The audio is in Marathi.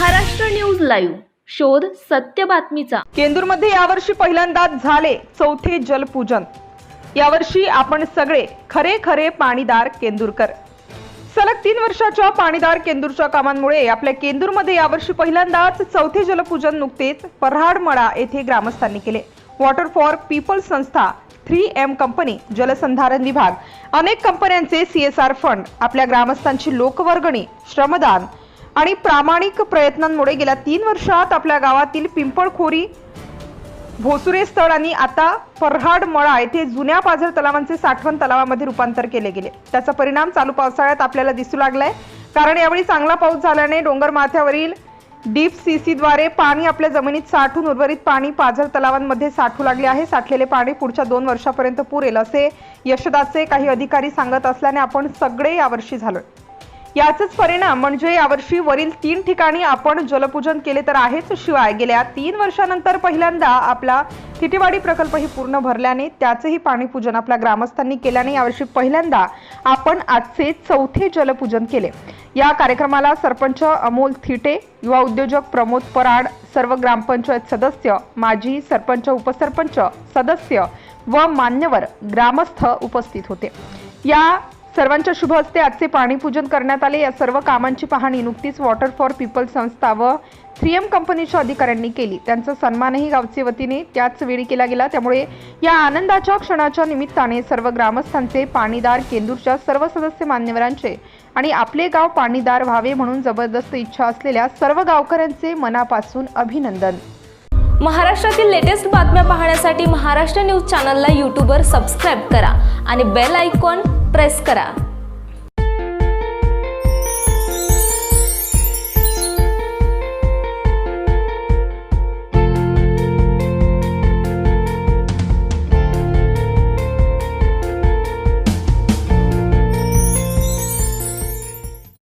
Maharashtra news live. शोध सत्य बातमीचा. केंदूरमध्ये यावर्षी पहिल्यांदाच झाले चौथे जलपूजन. यावर्षी आपण सगळे खरे खरे पाणीदार केंदूरकर. सलग तीन वर्षाच्या पाणीदार केंदूरच्या कामांमुळे आपल्या केंदूरमध्ये यावर्षी पहिल्यांदाच चौथे जलपूजन नुकतेच पऱ्हाडमळा येथे ग्रामस्थांनी केले. वॉटर फॉर पीपल संस्था थ्री एम कंपनी जलसंधारण विभाग. अनेक कंपन्यांचे सीएसआर फंड आपल्या ग्रामस्थांची लोकवर्गणी श्रमदान आणि प्रामाणिक प्रयत्नांमुळे गेल्या तीन वर्षात आपल्या गावातील पिंपळखोरी भोसुरे स्थळ आणि आता फरहाड मळा येथे जुन्या पाझर तलावांचे साठवण तलावामध्ये रूपांतर केले गेले. त्याचा परिणाम चालू पावसाळ्यात आपल्याला दिसू लागलाय. कारण यावेळी चांगला पाऊस झाल्याने डोंगर माथ्यावरील डीप सीसीद्वारे पाणी आपल्या जमिनीत साठून उर्वरित पाणी पाझर तलावांमध्ये साठू लागले आहे. साठलेले पाणी पुढच्या दोन वर्षापर्यंत पुरेल असे यशदाचे काही अधिकारी सांगत असल्याने आपण सगळे यावर्षी झालोय. याचाच परिणाम म्हणजे यावर्षी वरील तीन ठिकाणी आपण जलपूजन केले तर आहेच. शिवाय गेल्या तीन वर्षानंतर पहिल्यांदा आपला तिटेवाडी प्रकल्पही पूर्ण भरल्याने त्याचंही पाणीपूजन आपल्या ग्रामस्थांनी केल्याने यावर्षी पहिल्यांदा आपण आजचे चौथे जलपूजन केले. या कार्यक्रमाला सरपंच अमोल थिटे युवा उद्योजक प्रमोद पराड सर्व ग्रामपंचायत सदस्य माजी सरपंच उपसरपंच सदस्य व मान्यवर ग्रामस्थ उपस्थित होते. या सर्वांच्या शुभ हस्ते आजचे पाणीपूजन करण्यात आले. या सर्व कामांची पाहणी नुकतीच वॉटर फॉर पीपल संस्था व थ्री एम कंपनीच्या अधिकाऱ्यांनी केली. त्यांचा सन्मानही गावचे वतीने त्याच वेळी केला गेला. त्यामुळे या आनंदाच्या क्षणाच्या निमित्ताने सर्व ग्रामस्थांचे पाणीदार केंदूरच्या सर्व सदस्य मान्यवरांचे आणि आपले गाव पाणीदार व्हावे म्हणून जबरदस्त इच्छा असलेल्या सर्व गावकऱ्यांचे मनापासून अभिनंदन. महाराष्ट्रातील लेटेस्ट बातम्या पाहण्यासाठी महाराष्ट्र न्यूज चॅनलला यूट्यूबवर सबस्क्राईब करा आणि बेल आयकॉन प्रेस करा